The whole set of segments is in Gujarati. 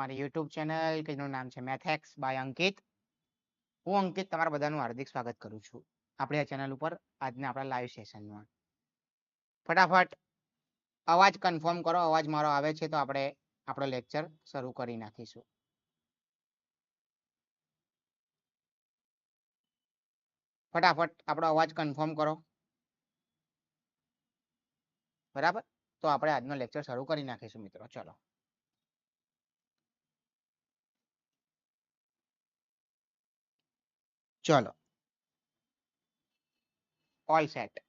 મારી યુટ્યુબ ચેનલ, કે જેનું નામ છે મેથેક્સ બાય અંકિત. હું અંકિત તમારા બધાનું હાર્દિક સ્વાગત કરું છું. આપણી આ ચેનલ ઉપર આજના આપણા લાઈવ સેશનમાં ફટાફટ અવાજ કન્ફર્મ કરો, અવાજ મારો આવે છે તો આપણે આપણો લેક્ચર શરૂ કરી નાખીશું. ફટાફટ આપણો અવાજ કન્ફર્મ કરો. બરાબર? તો આપણે આજનો લેક્ચર શરૂ કરી નાખીશું મિત્રો. ચલો. ચલો. ઓલ સેટ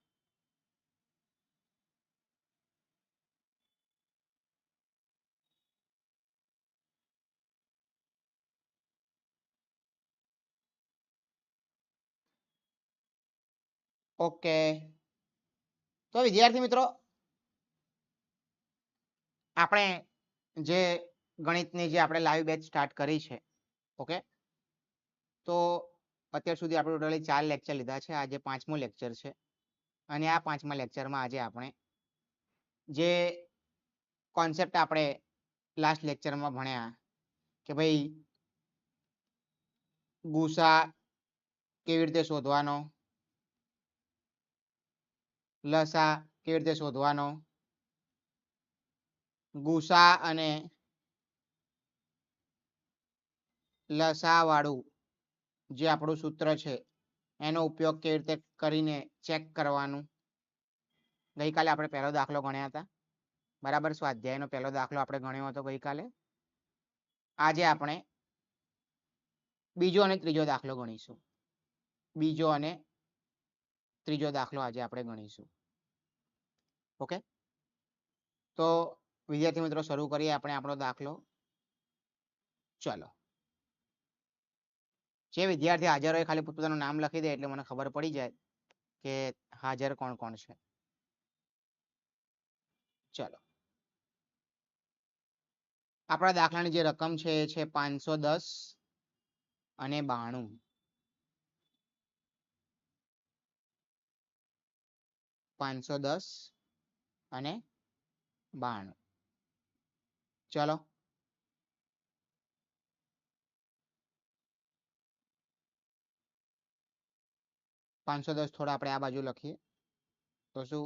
ઓકે તો વિદ્યાર્થી મિત્રો, આપણે જે ગણિતની જે આપણે લાઈવ બેચ સ્ટાર્ટ કરી છે ઓકે તો અત્યાર સુધી આપણે ટોટલી ચાર લેક્ચર લીધા છે. આજે પાંચમું લેક્ચર છે. અને આ પાંચમા લેક્ચરમાં આજે આપણે જે કોન્સેપ્ટ આપણે લાસ્ટ લેક્ચરમાં ભણ્યા કે ભાઈ ગુસા કેવી રીતે શોધવાનો? લસા કેવી રીતે શોધવાનો? ગુસા અને લસા વાળું જે આપણું સૂત્ર છે, એનો ઉપયોગ કેવી રીતે કરીને ચેક કરવાનું? ગઈકાલે આપણે પહેલો દાખલો ગણ્યા હતા. બરાબર? સ્વાધ્યાયનો પહેલો દાખલો આપણે ગણ્યો હતો ગઈકાલે? આજે આપણે બીજો અને ત્રીજો દાખલો ગણીશું. બીજો અને ત્રીજો દાખલો આજે આપણે ગણીશું. ઓકે? તો વિદ્યાર્થી મિત્રો, શરૂ કરીએ આપણે આપણો દાખલો. ચલો. જે વિદ્યાર્થી હાજર હોય ખાલી પોતાનું નામ લખી દે એટલે મને ખબર પડી જાય કે હાજર કોણ કોણ છે. ચલો. આપણા દાખલાની જે રકમ છે એ છે પાંચસો દસ અને બાણું. પાંચસો દસ અને બાણું. ચલો. પાંચસો દસ થોડા આપણે આ બાજુ લખીએ, તો શું?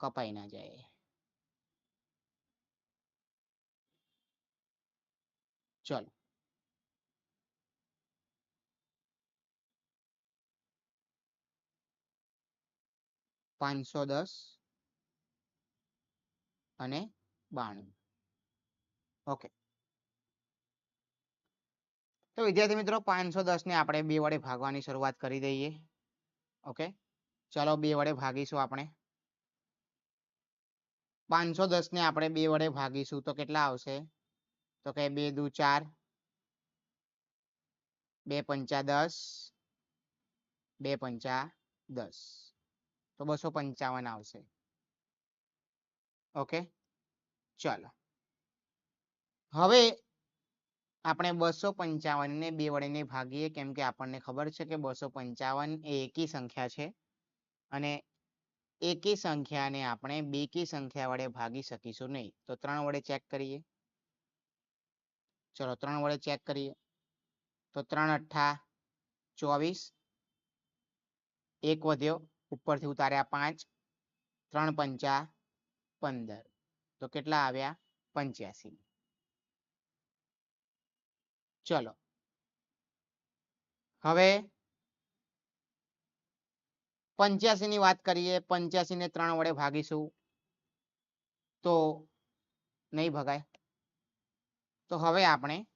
કપાઈ ના જાય. ચલો. પાંચસો દસ અને બાણું. ઓકે. તો વિદ્યાર્થી મિત્રો, પાંચસો ને આપણે બે વડે ભાગવાની શરૂઆત કરી દઈએ. ઓકે? ચલો બે વડે ભાગીશું આપણે. પાંચસો ને આપણે બે વડે ભાગીશું. તો કેટલા આવશે? તો કે બે દુ ચાર. બે પંચા દસ. બે પંચા દસ. તો બસો પંચાવન આવશે. ઓકે? ચાલો. હવે આપણે બસો પંચાવન ને બે વડે ને ભાગીએ, કેમ કે આપણને ખબર છે કે બસો પંચાવન એ એકી સંખ્યા છે. અને એકી સંખ્યાને આપણે બેકી સંખ્યા વડે ભાગી શકીશું નહીં. તો ત્રણ વડે ચેક કરીએ. ચલો, ત્રણ વડે ચેક કરીએ. તો ત્રણ અઠ્ઠા ચોવીસ. એક વધ્યો. ઉપરથી ઉતાર્યા પાંચ. ત્રણ પંચા પંદર. તો કેટલા આવ્યા? પંચ્યાસી. ચલો. હવે પંચ્યાસી ની વાત કરીએ પંચ્યાસી ને ત્રણ વડે ભાગીશું. તો નહીં ભગાય. તો હવે આપણે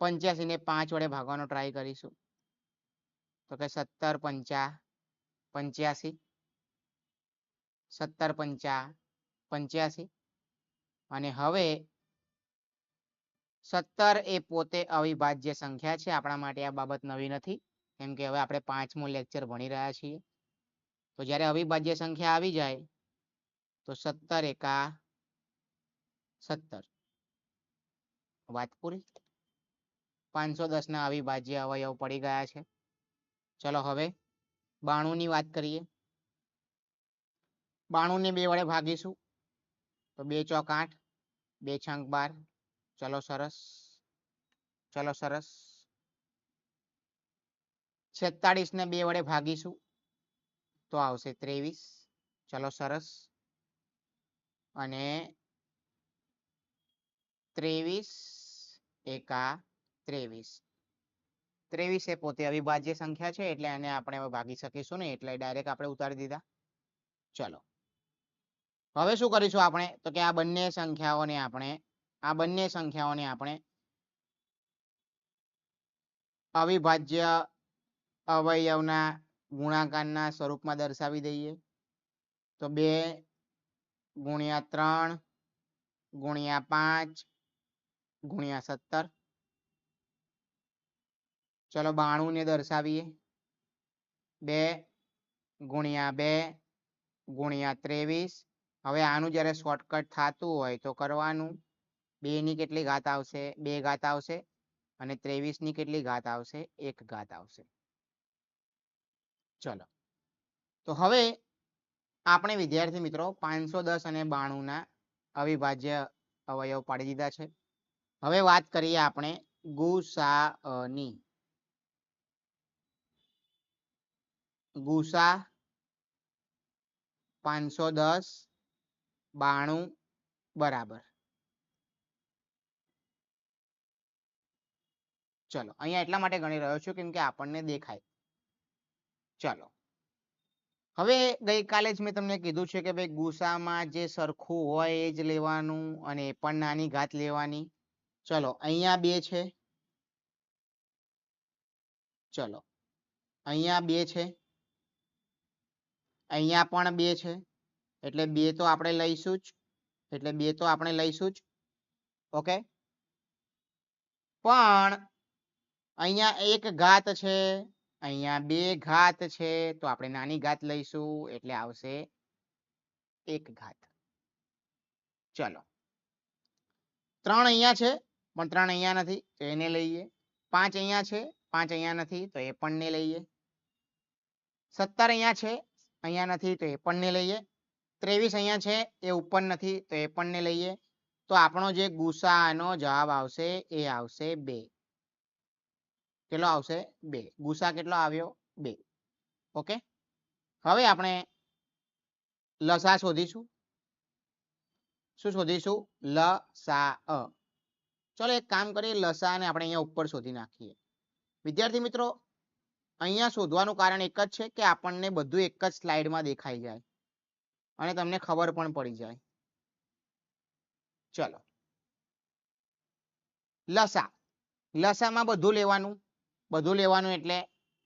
પંચ્યાસી ને પાંચ વડે ભાગવાનો ટ્રાય કરીશું. તો કે સત્તર પંચા પંચ્યાસી, સત્તર પંચા પંચ્યાસી. અને હવે સત્તર એ પોતે અવિભાજ્ય સંખ્યા છે. આપણા માટે આ બાબત નવી નથી. કેમ કે હવે આપણે પાંચમું લેક્ચર ભણી રહ્યા છીએ. તો જ્યારે અવિભાજ્ય સંખ્યા આવી જાય, તો સત્તર એકા સત્તર. વાત પૂરી? પાંચસો દસ ના અવિભાજ્ય અવયવ પડી ગયા છે. ચલો હવે બાણું ની વાત કરીએ. બાણું ને બે વડે ભાગીશું. તો બે ચોક આઠ, બે છંક બાર ચલો સરસ ચલો સરસ છેતાળીસ ને બે વડે ભાગીશું તો આવશે ત્રેવીસ ચલો સરસ અને ત્રેવીસ એકા ત્રેવીસ ત્રેવીસ એ પોતે અવિભાજ્ય સંખ્યા છે એટલે એને આપણે હવે ભાગી શકીશું ને એટલે ડાયરેક્ટ આપણે ઉતારી દીધા. ચલો. હવે શું કરીશું આપણે? તો કે આ બંને સંખ્યાઓને આપણે આ બંને સંખ્યાઓને આપણે અવિભાજ્ય અવયવના ગુણાકારના સ્વરૂપમાં દર્શાવી દઈએ. તો બે ગુણ્યા ત્રણ ગુણ્યા પાંચ ગુણ્યા સત્તર. ચલો બાણું ને દર્શાવીએ. બે ગુણ્યા બે ગુણ્યા ત્રેવીસ. હવે આનું જ્યારે શોર્ટકટ થતું હોય તો કરવાનું. બે ની કેટલી ઘાત આવશે? બે ઘાત આવશે અને ત્રેવીસની કેટલી ઘાત આવશે? એક ઘાત આવશે. ચલો. તો હવે આપણે વિદ્યાર્થી મિત્રો પાંચસો દસ અને બાણું ના અવિભાજ્ય અવયવ પાડી દીધા છે. હવે વાત કરીએ આપણે ગુસાઅની. ગુસા પાંચસો દસ બાણું બરાબર. ચલો, અહીંયા એટલા માટે ગણી રહ્યો છું કેમ કે આપણને દેખાય. ચલો. હવે ગઈકાલે જ મેં તમને કીધું છે કે ભાઈ ગુસામાં જે સરખું હોય એ જ લેવાનું અને પણ નાની ઘાત લેવાની. ચલો, અહીંયા બે છે. ચલો, અહીંયા બે છે. અહીંયા પણ બે છે. એટલે બે તો આપણે લઈશું જ. એટલે બે તો આપણે લઈશું જ. ઓકે? પણ અહીંયા એક ઘાત છે, અહીંયા બે ઘાત છે, તો આપણે નાની ઘાત લઈશું, એટલે આવશે એક ઘાત. ચલો. ત્રણ અહીંયા છે, પણ ત્રણ અહીંયા નથી, તો એને લઈએ. પાંચ અહીંયા છે, પાંચ અહીંયા નથી, તો એ પણ ને લઈએ. સત્તર અહીંયા છે, અહીંયા નથી, તો એ પણ ને લઈએ. ત્રેવીસ અહીંયા છે, એ ઉપર નથી, તો એ પણ ને લઈએ. તો આપણો જે ગુસાનો જવાબ આવશે, એ આવશે બે. કેટલો આવશે? બે. ગુસા કેટલો આવ્યો? બે. ઓકે? હવે આપણે લસા શોધીશું. શું શોધીશું? લસા. ચલો એક કામ કરીએ, લસાને આપણે અહીંયા ઉપર શોધી નાખીએ. વિદ્યાર્થી મિત્રો, અહીંયા શોધવાનું કારણ એક જ છે કે આપણને બધું એક જ સ્લાઇડમાં દેખાઈ જાય. અને તમને ખબર પણ પડી જાય. ચલો. લસા. લસામાં બધું લેવાનું. બધું લેવાનું એટલે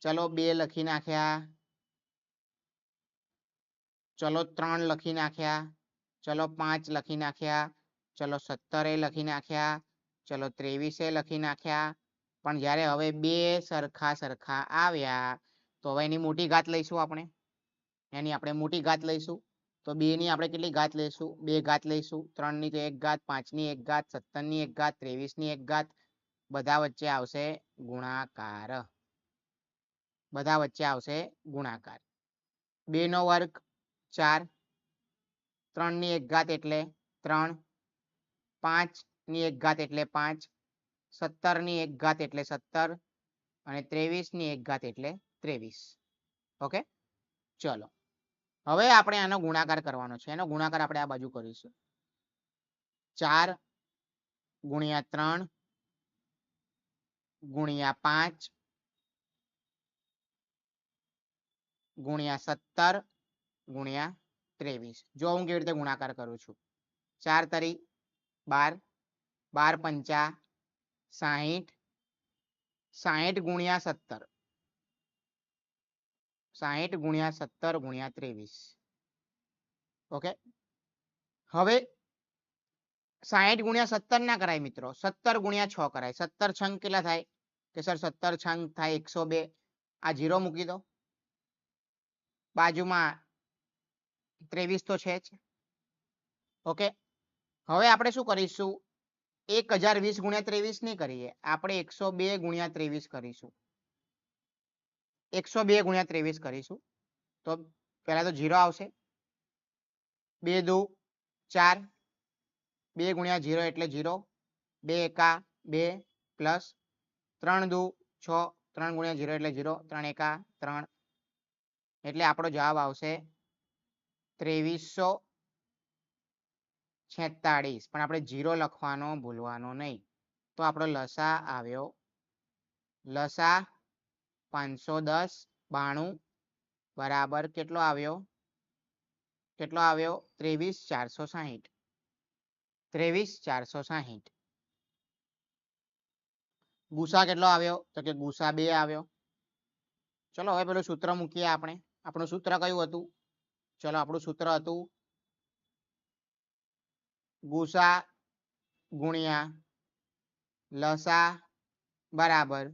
ચલો બે લખી નાખ્યા. ચલો ત્રણ લખી નાખ્યા. ચલો પાંચ લખી નાખ્યા. ચલો સત્તરે લખી નાખ્યા. ચલો ત્રેવીસે લખી નાખ્યા. પણ જ્યારે હવે બે સરખા સરખા આવ્યા, તો હવે એની મોટી ઘાત લઈશું આપણે. એની આપણે મોટી ઘાત લઈશું. તો બે ની આપણે કેટલી ઘાત લઈશું? બે ઘાત લઈશું. ત્રણની તો એક ઘાત પાંચની એક ઘાત સત્તરની એક ઘાત ત્રેવીસની એક ઘાત. બધા વચ્ચે આવશે ગુણાકાર. બધા વચ્ચે આવશે ગુણાકાર. બે નો વર્ગ ચાર, ત્રણની એક ઘાત એટલે ત્રણ, પાંચની એક ઘાત એટલે પાંચ, સત્તરની એક ઘાત એટલે સત્તર અને ત્રેવીસની એક ઘાત એટલે ત્રેવીસ. ઓકે? ચલો. હવે આપણે આનો ગુણાકાર કરવાનો છે. એનો ગુણાકાર આપણે આ બાજુ કરીશું. ચાર ગુણ્યા ત્રણ ગુણ્યા પાંચ, ગુણ્યા સત્તર, ગુણ્યા ત્રેવીસ. જો હું કેવી રીતે ગુણાકાર કરું છું? ચાર તરી બાર બાર પંચા સાહીઠ સાહીઠ ગુણ્યા સત્તર. સાહીઠ ગુણ્યા સત્તર ગુણ્યા ત્રેવીસ. ઓકે? હવે સાહીઠ ગુણ્યા સત્તર ના કરાય મિત્રો. સત્તર ગુણ્યા છ કરાય. સત્તર છંગ કેટલા થાય? કે સર સત્તર છંગ થાય એકસો બે, આ જીરો મૂકી દો. બાજુમાં ત્રેવીસ તો છે જ. ઓકે? હવે આપણે શું કરીશું? એક હજાર વીસ ગુણ્યા ત્રેવીસ નહીં કરીએ. આપણે એકસો બે ગુણ્યા ત્રેવીસ કરીશું. એકસો બે ગુણ્યા ત્રેવીસ કરીશું. તો પહેલા તો જીરો આવશે. બે દુ ચાર. બે ગુણ્યા ઝીરો એટલે ઝીરો. બે એકા, બે પ્લસ ત્રણ દુ, છ, ત્રણ ગુણ્યા ઝીરો એટલે ઝીરો, ત્રણ એકા, ત્રણ. એટલે આપણો જવાબ આવશે ત્રેવીસો છેતાળીસ. પણ આપણે જીરો લખવાનો, ભૂલવાનો નહીં. તો આપણો લસા આવ્યો, લસા પાંચસો દસ, બાણું, બરાબર કેટલો આવ્યો? કેટલો આવ્યો? ત્રેવીસ ચારસો સાહીઠ. ત્રેવીસ ચારસો સાહીઠ. ગુસા કેટલો આવ્યો? તો કે ગુસા બે આવ્યો. ચલો, હવે પેલું સૂત્ર મૂકીએ આપણે. આપણું સૂત્ર કયું હતું? ચલો, આપણું સૂત્ર હતું ગુસા ગુણ્યા લસા બરાબર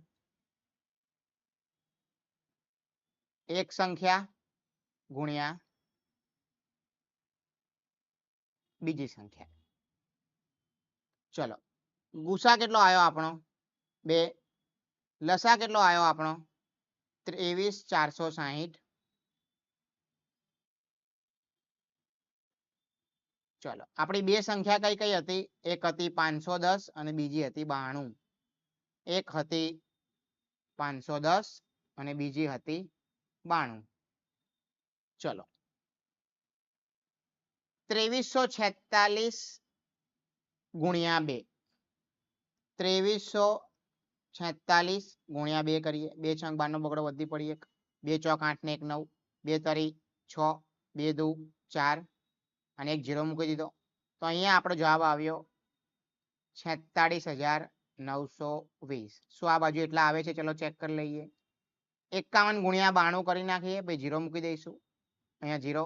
એક સંખ્યા ગુણ્યા બીજી સંખ્યા. ચલો ગુસા કેટલો આવ્યો આપણો? બે. લસા કેટલો આવ્યો આપણો? ત્રેવીસ, ચારસો સાહીઠ. ચલો, આપણી બે સંખ્યા કઈ કઈ હતી? એક હતી પાંચસો દસ અને બીજી હતી બાણું. એક હતી પાંચસો દસ અને બીજી હતી બાણું. ચલો. ત્રેવીસો છેતાલીસ ગુણ્યા બે. ત્રેવીસો છેતાલીસ ગુણ્યા બે કરીએ. બે છંગ બારનો બગડો વધી પડી એક બે ચોક આઠ ને એક નવ. બે તરી છ. બે દુ ચાર. અને એક જીરો મૂકી દીધો. તો અહીંયા આપણો જવાબ આવ્યો છેતાળીસ હજાર નવસો વીસ. શું આ બાજુ એટલા આવે છે? ચલો ચેક કરી લઈએ. એકાવન ગુણ્યા બાણું કરી નાખીએ, પછી જીરો મૂકી દઈશું. અહીંયા જીરો,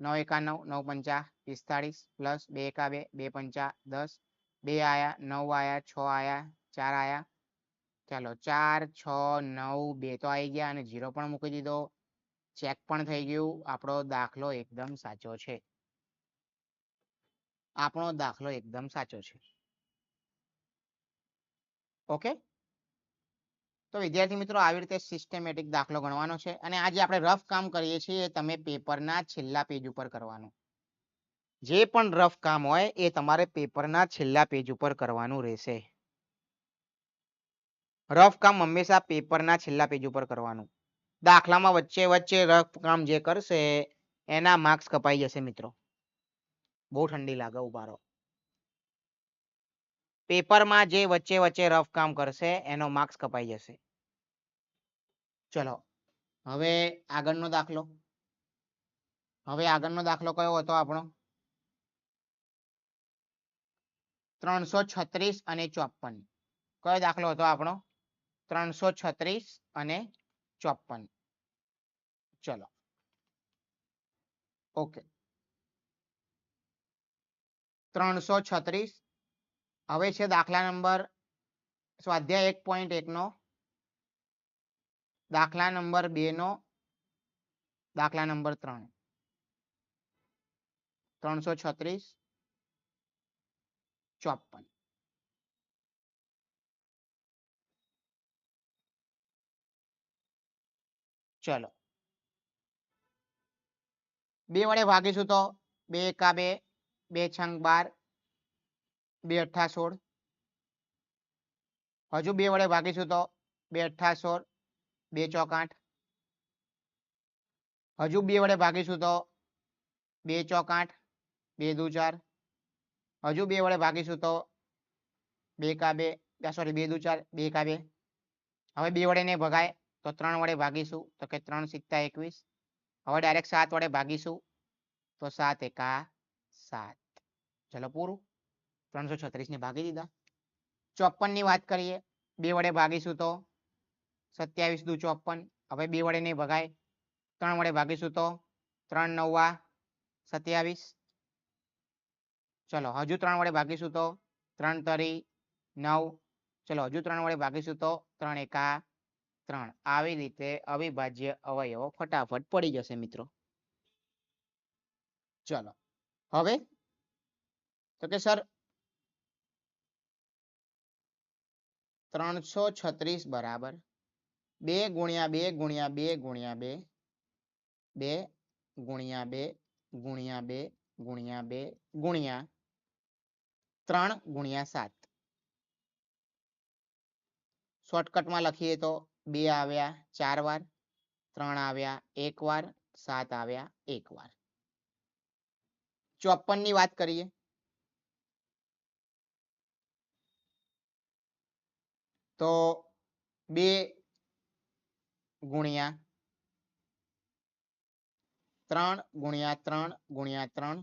નવ એકા નવ નવ પંચા પિસ્તાળીસ, પ્લસ બે એકા બે બે પંચા દસ. બે આયા, નવ આયા, છ આયા, ચાર આયા ચાલો ચાર, છ, નવ, બે તો આવી ગયા અને જીરો પણ મૂકી દીધો. ચેક પણ થઈ ગયું. આપણો દાખલો એકદમ સાચો છે. આપણો દાખલો એકદમ સાચો છે. ઓકે? તો વિદ્યાર્થી મિત્રો, આવી રીતે સિસ્ટેમેટિક દાખલો ગણવાનો છે અને આજે આપણે રફ કામ કરીએ છીએ તમે પેપરના છેલ્લા પેજ ઉપર કરવાનું. જે પણ રફ કામ હોય એ તમારે પેપરના છેલ્લા પેજ ઉપર કરવાનું રહેશે. રફ કામ હંમેશા પેપરના છેલ્લા પેજ ઉપર કરવાનું. દાખલામાં વચ્ચે વચ્ચે રફ કામ જે કરશે, એના માર્ક્સ કપાઈ જશે મિત્રો. બહુ ઠંડી લાગે ઊભા પેપરમાં જે વચ્ચે વચ્ચે રફ કામ કરશે, એનો માર્ક્સ કપાઈ જશે. ચલો, હવે આગળનો દાખલો. હવે આગળનો દાખલો કયો હતો આપણો? ત્રણસો છત્રીસ અને ચોપન કયો દાખલો હતો આપણો? ત્રણસો છત્રીસ અને ચોપન ચલો. ઓકે. ત્રણસો છત્રીસ. હવે છે દાખલા નંબર, સ્વાધ્યાય એક પોઈન્ટ એકનો. દાખલા નંબર બે નો દાખલા નંબર ત્રણ. ત્રણસો છત્રીસ. ચોપન ચલો. બે વડે ભાગીશું તો બે એકા બે બે છંગ બાર, બે અઠા સોળ. હજુ બે વડે ભાગીશું તો બે અઠા સોળ, બે ચોક આઠ. હજુ બે વડે ભાગીશું તો બે ચોક આઠ, બે દુ ચાર. હજુ બે વડે ભાગીશું તો બે કા બે સોરી બે દુ ચાર, બે કા બે. હવે બે વડે ને ભગાય. તો ત્રણ વડે ભાગીશું. તો કે ત્રણ સિત્તા એકવીસ. હવે ડાયરેક્ટ સાત વડે ભાગીશું. તો સાત એકા સાત. ચલો પૂરું. ત્રણસો છત્રીસ ને ભાગી દીધા. ચોપનની વાત કરીએ. બે વડે ભાગીશું તો સત્યાવીસ દુ ચોપન. હવે બે વડે નહીં ભગાય. ત્રણ વડે ભાગીશું તો ત્રણ નવા સત્યાવીસ. ચલો, હજુ ત્રણ વડે ભાગીશું તો ત્રણ તરી નવ. ચલો, હજુ ત્રણ વડે ભાગીશું તો ત્રણ એકા ત્રણ. આવી રીતે અવિભાજ્ય અવયવો ફટાફટ પડી જશે મિત્રો. ચલો. હવે? તો કે સર? ત્રણસો છત્રીસ બરાબર. બે ગુણ્યા બે ગુણ્યા બે ગુણ્યા બે. બે ગુણ્યા બે ગુણ્યા બે ગુણ્યા બે ગુણ્યા ત્રણ ગુણ્યા સાત. શોર્ટકટમાં લખીએ તો? બે આવ્યા, ચાર વાર, ત્રણ આવ્યા, એક વાર, સાત આવ્યા, એક વાર. ચોપનની વાત કરીએ. તો બે ગુણ્યા ત્રણ ગુણ્યા ત્રણ ગુણ્યા ત્રણ.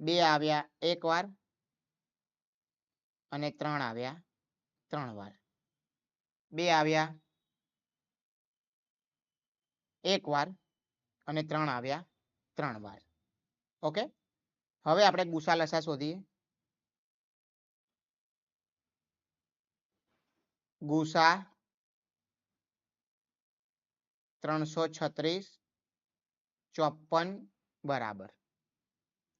બે આવ્યા એક વાર અને ત્રણ આવ્યા ત્રણ વાર. બે આવ્યા. એક વાર અને ત્રણ આવ્યા. ત્રણ વાર. ઓકે? હવે આપણે ગુસા લસા શોધીએ. ગુસા ત્રણસો છત્રીસ ચોપન બરાબર.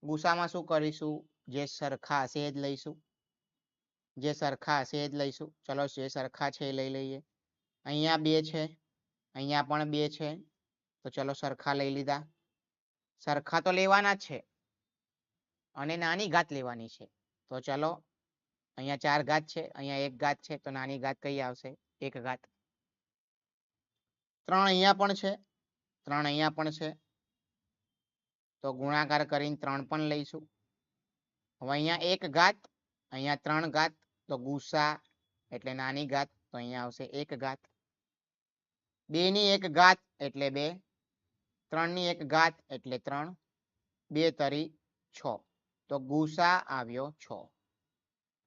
ગુસામાં શું કરીશું? જે સરખા હશે એ જ લઈશું. જે સરખા હશે એ જ લઈશું. ચલો જે સરખા છે એ લઈ લઈએ. અહીંયા બે છે. અહીંયા પણ બે છે. તો ચલો સરખા લઈ લીધા. સરખા તો લેવાના જ છે. અને નાની ઘાત લેવાની છે. તો ચલો અહીંયા ચાર ઘાત છે અહીંયા એક ઘાત છે તો નાની ઘાત કઈ આવશે? એક ઘાત. ત્રણ અહીંયા પણ છે. ત્રણ અહીંયા પણ છે. તો ગુણાકાર કરીને ત્રણ પણ લઈશું. હવે અહીંયા એક ઘાત અહીંયા ત્રણ ઘાત તો ગુસા એટલે નાની ઘાત, તો અહીંયા આવશે એક ઘાત. બે ની એક ઘાત એટલે બે ત્રણની એક ઘાત એટલે ત્રણ, બે તરી છ. તો ગુસા આવ્યો છ.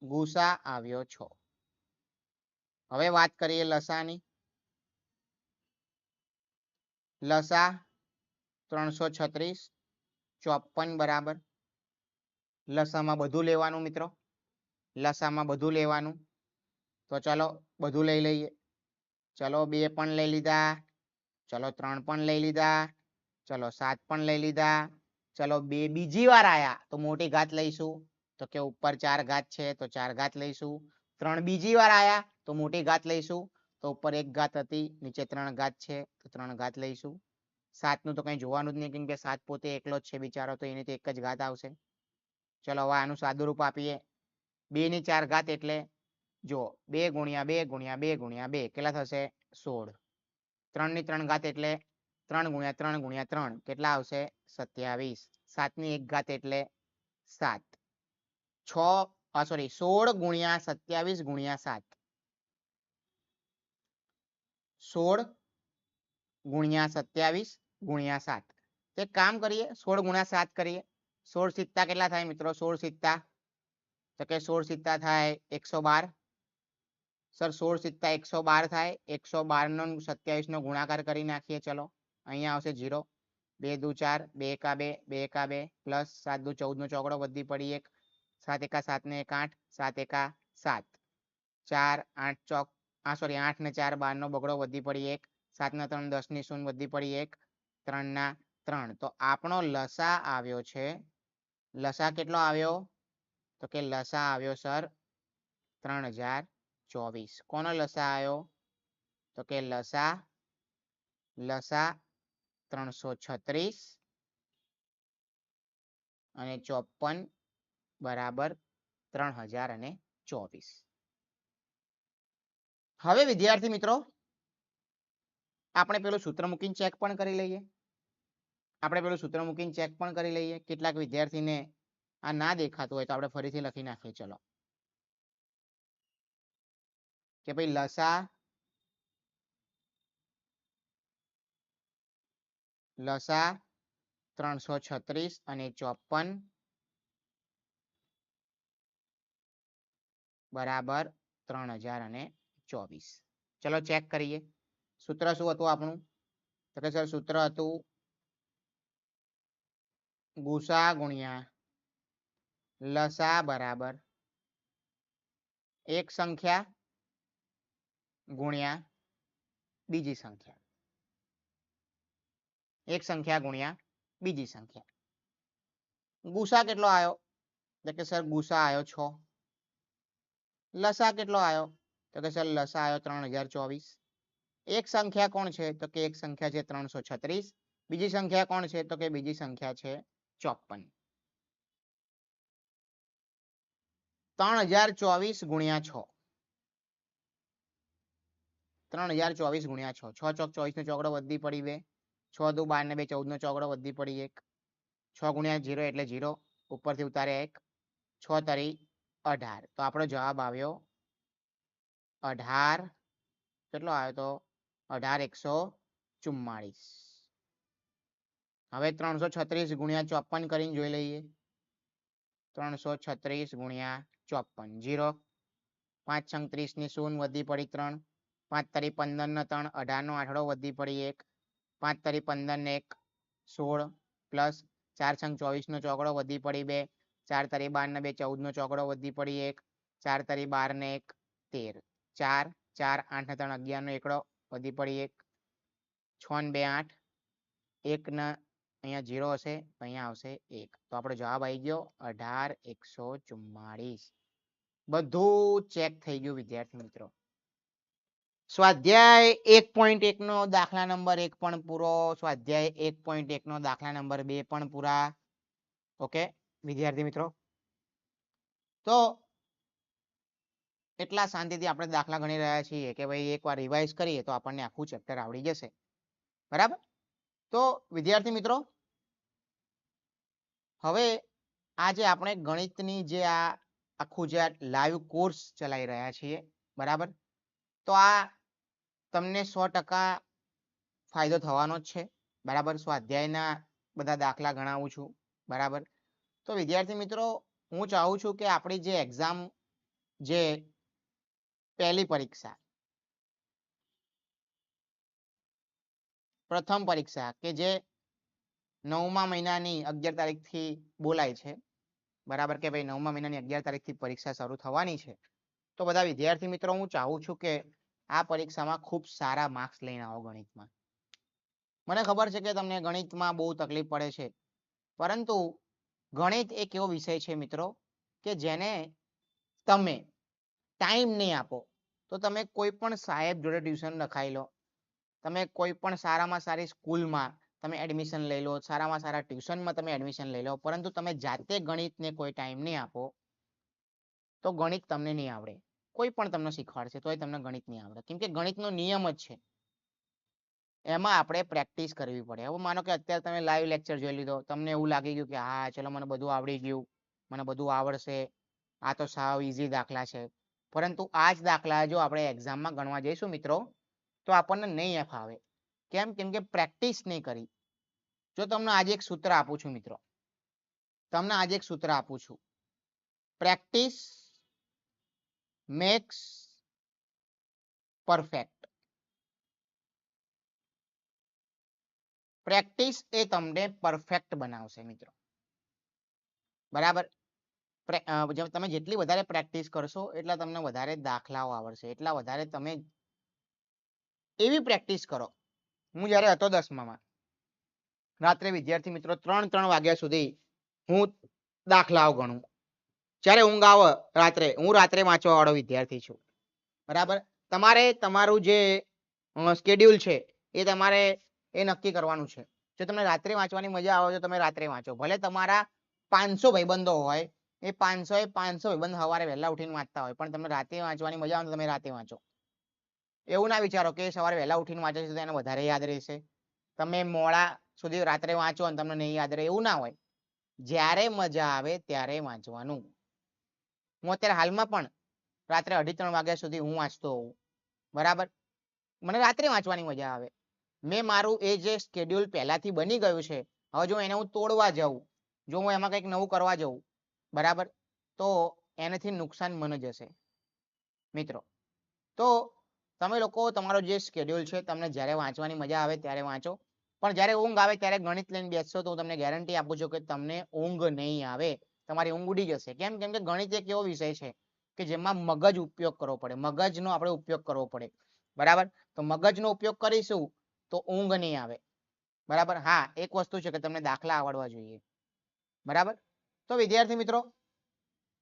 ગુસા આવ્યો છ. હવે વાત કરીએ લસાની. લસા ત્રણસો છત્રીસ ચોપન બરાબર. લસામાં બધું લેવાનું મિત્રો. લસામાં બધું લેવાનું. તો ચલો, બધું લઈ લઈએ. ચલો, બે પણ લઈ લીધા. ચલો, ત્રણ પણ લઈ લીધા. ચલો, સાત પણ લઈ લીધા. ચલો, બે બીજી વાર આયા. તો મોટી ઘાત લઈશું. તો કે ઉપર ચાર ઘાત છે, તો ચાર ઘાત લઈશું. ત્રણ બીજી વાર આયા, તો મોટી ઘાત લઈશું. તો ઉપર એક ઘાત હતી, નીચે ત્રણ ઘાત છે, તો ત્રણ ઘાત લઈશું. સાતનું તો કઈ જોવાનું જ નહીં, કેમ કે સાત પોતે એકલો જ છે બિચારો, તો એની તો એક જ ઘાત આવશે. ચલો, હવે આનું સાદું રૂપ આપીએ. બે ની ચાર ઘાત એટલે જો બે ગુણ્યા બે ગુણ્યા બે ગુણ્યા બે કેટલા થશે? સોળ. ત્રણની ત્રણ ઘાત એટલે ત્રણ ગુણ્યા ત્રણ ગુણ્યા ત્રણ કેટલા આવશે? સત્યાવીસ. સાતની એક ઘાત એટલે સાત. છ સોરી સોળ ગુણ્યા સત્યાવીસ ગુણ્યા સાત. સોળ ગુણ્યા સત્યાવીસ ગુણ્યા સાત. એક કામ કરીએ, સોળ ગુણ્યા સાત કરીએ. સોળ સિત્તા કેટલા થાય મિત્રો? સોળ સિત્તા તો કે સોળ સિત્તા થાય, એકસો બાર? સર, સોળ સિત્તા, એકસો બાર થાય, એકસો બાર નો સત્યાવીસ નો ગુણાકાર કરી નાખીએ, ચલો. અહીંયા આવશે જીરો બે દુ ચાર, બે એકા બે બે એકા બે, પ્લસ સાત દુ ચૌદ નો ચોકડો વધી પડી એક. સાત એકા સાત ને એક આઠ, સાત એકા સાત. ચાર, આઠ ચોક, આ સોરી આઠ ને ચાર બાર નો બગડો વધી પડી એક. સાત ના ત્રણ દસની શૂન્ય વધી પડી એક. ત્રણ ના ત્રણ. તો આપણો લસા આવ્યો છે. લસા કેટલો આવ્યો? તો કે લસા આવ્યો સર? ત્રણ હજાર ચોવીસ. કોનો લસા આવ્યો? તો કે લસા લસા ત્રણસો છત્રીસ અને ચોપન બરાબર ત્રણ હજાર અને ચોવીસ. હવે વિદ્યાર્થી મિત્રો, આપણે પેલું સૂત્ર મૂકીને ચેક પણ કરી લઈએ. આપણે પેલું સૂત્ર મૂકીને ચેક પણ કરી લઈએ. કેટલાક વિદ્યાર્થીને આ ના દેખાતું હોય તો આપણે ફરીથી લખી નાખીએ, ચલો. કે ભાઈ લસા લસા ત્રણસો છત્રીસ અને ચોપન બરાબર ત્રણ હજાર અને ચોવીસ. ચલો ચેક કરીએ. સૂત્ર શું હતું આપણું? તો કે સર સૂત્ર હતું ગુસા ગુણ્યા લસા બરાબર એક સંખ્યા ગુણ્યા બીજી સંખ્યા એક સંખ્યા ગુણ્યા બીજી સંખ્યા ગુસા કેટલો આવ્યો તો કે સર ગુસા આવ્યો છ લસા કેટલો આવ્યો તો કે સર લસા આવ્યો ત્રણ હજાર ચોવીસ એક સંખ્યા કોણ છે તો કે એક સંખ્યા છે ત્રણસો છત્રીસ બીજી સંખ્યા કોણ છે તો કે બીજી સંખ્યા છે ચોપન ત્રણ હજાર ચોવીસ ગુણ્યા છ. ત્રણ હજાર ચોવીસ ગુણ્યા છ. છ ચોક ચોવીસ નો ચોકડો વધી પડી બે. છ દુ બાર ને બે ચૌદ નો ચોકડો વધી પડી એક. છ ગુણ્યા જીરો એટલે જીરો. ઉપરથી ઉતારે એક. છ તરી અઢાર. તો આપણો જવાબ આવ્યો અઢાર. કેટલો આવ્યો તો? અઢાર એકસો ચુમ્માળીસ. હવે ત્રણસો છત્રીસ ગુણ્યા ચોપન કરીને જોઈ લઈએ. ત્રણસો છત્રીસ ગુણ્યા ચોપન, જીરો. પાંચ છંગ ત્રીસની શૂન વધી પડી ત્રણ. પાંચ તરી પંદર ને ત્રણ અઢાર નો આઠડો વધી પડી એક. પાંચ તરી પંદર ને એક, સોળ પ્લસ ચાર છંગ ચોવીસ નો ચોકડો વધી પડી બે. ચાર તરી બાર ને બે ચૌદ નો ચોકડો વધી પડી એક. ચાર તરી બાર ને એક, તેર. ચાર ચાર આઠ ત્રણ અગિયાર નો એકડો વધી પડી એક. છ ને બે, આઠ. એક ના અહીંયા જીરો હશે અહીંયા આવશે એક. તો આપણો જવાબ આવી ગયો અઢાર એકસો ચુમ્માળીસ. બધું ચેક થઈ ગયું વિદ્યાર્થી મિત્રો. સ્વાધ્યાય એક પોઈન્ટ એક નો દાખલા નંબર એક પણ પૂરો. સ્વાધ્યાય એક પોઈન્ટ એક નો દાખલા નંબર બે પણ પૂરા. ઓકે, વિદ્યાર્થી મિત્રો? તો એટલા શાંતિથી આપણે દાખલા ગણી રહ્યા છીએ કે ભાઈ એકવાર રિવાઇઝ કરીએ તો આપણને આખું ચેપ્ટર આવડી જશે. બરાબર? તો વિદ્યાર્થી મિત્રો હવે આજે આપણે ગણિતની જે આ આખું જે લાઈવ કોર્સ ચલાવી રહ્યા છીએ, બરાબર? તો આ તમને સો ટકા ફાયદો થવાનો જ છે, બરાબર? સ્વાધ્યાયના બધા દાખલા ગણાવું છું, બરાબર? તો વિદ્યાર્થી મિત્રો, હું ચાહું છું કે આપણી જે એક્ઝામ જે પહેલી પરીક્ષા, પ્રથમ પરીક્ષા કે જે નવમા મહિનાની અગિયાર તારીખથી બોલાય છે. બરાબર કે ભાઈ નવમા મહિનાની અગિયાર તારીખથી પરીક્ષા શરૂ થવાની છે. તો બધા વિદ્યાર્થી મિત્રો, હું ચાહું છું કે આ પરીક્ષામાં ખૂબ સારા માર્ક્સ લઈને આવો ગણિતમાં. મને ખબર છે કે તમને ગણિતમાં બહુ તકલીફ પડે છે. પરંતુ ગણિત એક એવો વિષય છે મિત્રો કે જેને તમે ટાઈમ નહીં આપો. તો તમે કોઈ પણ સાહેબ જોડે ટ્યુશન રખાઈ લો. તમે કોઈ પણ સારામાં સારી સ્કૂલમાં તમે એડમિશન લઈ લો, સારામાં સારા ટ્યુશનમાં તમે એડમિશન લઈ લો, પરંતુ તમે જાતે ગણિતને કોઈ ટાઈમ નહીં આપો, તો ગણિત તમને નહીં આવડે. કોઈ પણ તમને શીખવાડશે, તોય તમને ગણિત નહીં આવડે. કેમ કે ગણિતનો નિયમ જ છે. એમાં આપણે પ્રેક્ટિસ કરવી પડે. હવે માનો કે અત્યારે તમે લાઈવ લેક્ચર જોઈ લીધો, તમને એવું લાગી ગયું કે, હા, ચલો, મને બધું આવડી ગયું, મને બધું આવડશે, આ તો સાવ ઈઝી દાખલા છે. પરંતુ આ જ દાખલા જો આપણે એક્ઝામમાં ગણવા જઈશું મિત્રો, તો આપણને નહીં ફાવે કેમ? કેમ કે પ્રેક્ટિસ નહીં કરી. જો તમને આજે એક સૂત્ર આપું છું મિત્રો. તમને આજે એક સૂત્ર આપું છું. Practice makes perfect. પ્રેક્ટિસ એ તમને પરફેક્ટ બનાવશે મિત્રો. બરાબર? તમે જેટલી વધારે પ્રેક્ટિસ કરશો, એટલા તમને વધારે દાખલાઓ આવડશે. એટલા વધારે તમે એવી પ્રેક્ટિસ કરો. હું જ્યારે હતો દસમામાં રાત્રે વિદ્યાર્થી મિત્રો ત્રણ ત્રણ વાગ્યા સુધી હું દાખલાઓ ગણું. જ્યારે ઊંઘ આવે રાત્રે, હું રાત્રે વાંચવા વાળો વિદ્યાર્થી છું. બરાબર? તમારે તમારું જે સ્કેડ્યુલ છે, એ તમારે, એ નક્કી કરવાનું છે. જો તમને રાત્રે વાંચવાની મજા આવે, તો તમે રાત્રે વાંચો. ભલે તમારા પાંચસો ભાઈબંધો હોય, એ પાંચસો એ પાંચસો ભાઈબંધ સવારે વહેલા ઉઠીને વાંચતા હોય, પણ તમને રાતે વાંચવાની મજા આવે, તો તમે રાતે વાંચો. એવું ના વિચારો કે સવારે વહેલા ઉઠીને વાંચે છે તો એને વધારે યાદ રહેશે. તમે મોડા સુધી રાત્રે વાંચો અને તમને નહીં યાદ રહે એવું ના હોય. જ્યારે મજા આવે ત્યારે વાંચવાનું. હું અત્યારે હાલમાં પણ રાત્રે અઢી ત્રણ વાગ્યા સુધી હું વાંચતો હોઉં. બરાબર? મને રાત્રે વાંચવાની મજા આવે. મેં મારું એ જે સ્કેડ્યુલ પહેલાથી બની ગયું છે, હવે જો એને હું તોડવા જાઉં, જો હું એમાં કંઈક નવું કરવા જાઉં, બરાબર? તો એનાથી નુકસાન મને જશે મિત્રો, તો તમે લોકો, તમારો જે સ્કેડ્યુલ છે, તમને જ્યારે વાંચવાની મજા આવે ત્યારે વાંચો. પણ જ્યારે ઊંઘ આવે ત્યારે ગણિત લઈને બેસશો તો હું તમને ગેરંટી આપું છું કે તમને ઊંઘ નહીં આવે. તમારી ઊંઘ ઉડી જશે. કેમ? કેમ કે ગણિત એક એવો વિષય છે કે જેમાં મગજ ઉપયોગ કરવો પડે. મગજનો આપણે ઉપયોગ કરવો પડે. બરાબર? તો મગજનો ઉપયોગ કરીશું તો ઊંઘ નહીં આવે. બરાબર? હા, એક વસ્તુ છે કે તમને દાખલા આવડવા જોઈએ. બરાબર? તો વિદ્યાર્થી મિત્રો,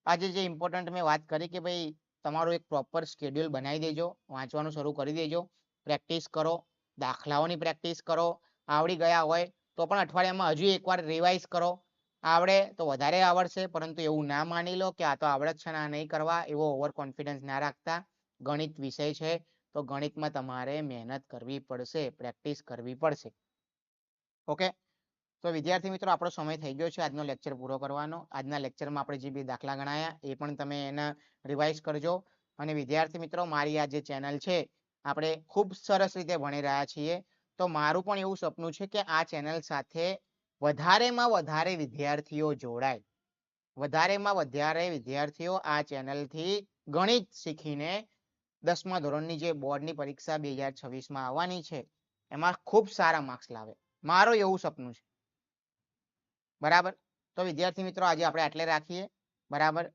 આજે જે ઇમ્પોર્ટન્ટ મેં વાત કરી કે ભાઈ તમારું એક પ્રોપર સ્કેડ્યુલ બનાવી દેજો, વાંચવાનું શરૂ કરી દેજો પ્રેક્ટિસ કરો, દાખલાઓની પ્રેક્ટિસ કરો આવડી ગયા હોય, તો પણ અઠવાડિયામાં હજુ એકવાર રિવાઇઝ કરો. આવડે તો વધારે આવડશે, પરંતુ એવું ના માની લો કે આ તો આવડત છે ના નહીં કરવા, એવો ઓવર કોન્ફિડન્સ ના રાખતા. ગણિત વિષય છે, તો ગણિતમાં તમારે મહેનત કરવી પડશે પ્રેક્ટિસ કરવી પડશે. ઓકે? તો વિદ્યાર્થી મિત્રો, આપણો સમય થઈ ગયો છે, આજનો લેક્ચર પૂરો કરવાનો. આજના લેક્ચરમાં આપણે જે બી દાખલા ગણાયા, એ પણ તમે એના રિવાઇઝ કરજો. અને વિદ્યાર્થી મિત્રો, મારી આ જે ચેનલ છે, આપણે ખૂબ સરસ રીતે ભણી રહ્યા છીએ. તો મારું પણ એવું સપનું છે કે આ ચેનલ સાથે વધારેમાં વધારે વિદ્યાર્થીઓ જોડાય. વધારેમાં વધારે વિદ્યાર્થીઓ આ ચેનલથી ગણિત શીખીને દસમા ધોરણની જે બોર્ડની પરીક્ષા બે હજાર છવ્વીસમાં આવવાની છે, એમાં ખૂબ સારા માર્ક્સ લાવે. મારો એવું સપનું છે. બરાબર? તો વિદ્યાર્થી મિત્રો, આજે આપણે આટલે રાખીએ. બરાબર?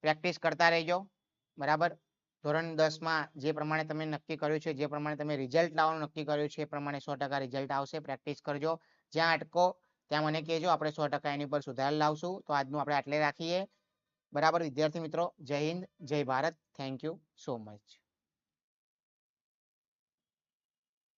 પ્રેક્ટિસ કરતા રહેજો. બરાબર? ધોરણ દસમાં જે પ્રમાણે તમે નક્કી કર્યું છે, જે પ્રમાણે તમે રિઝલ્ટ લાવવાનું નક્કી કર્યું છે, એ પ્રમાણે સો ટકા રિઝલ્ટ આવશે. પ્રેક્ટિસ કરજો. જ્યાં અટકો, ત્યાં મને કહેજો, આપણે સો ટકા એની પર સુધાર લાવશું. તો આજનું આપણે આટલે રાખીએ. બરાબર, વિદ્યાર્થી મિત્રો, Jai Hind, Jai Bharat. Thank you so much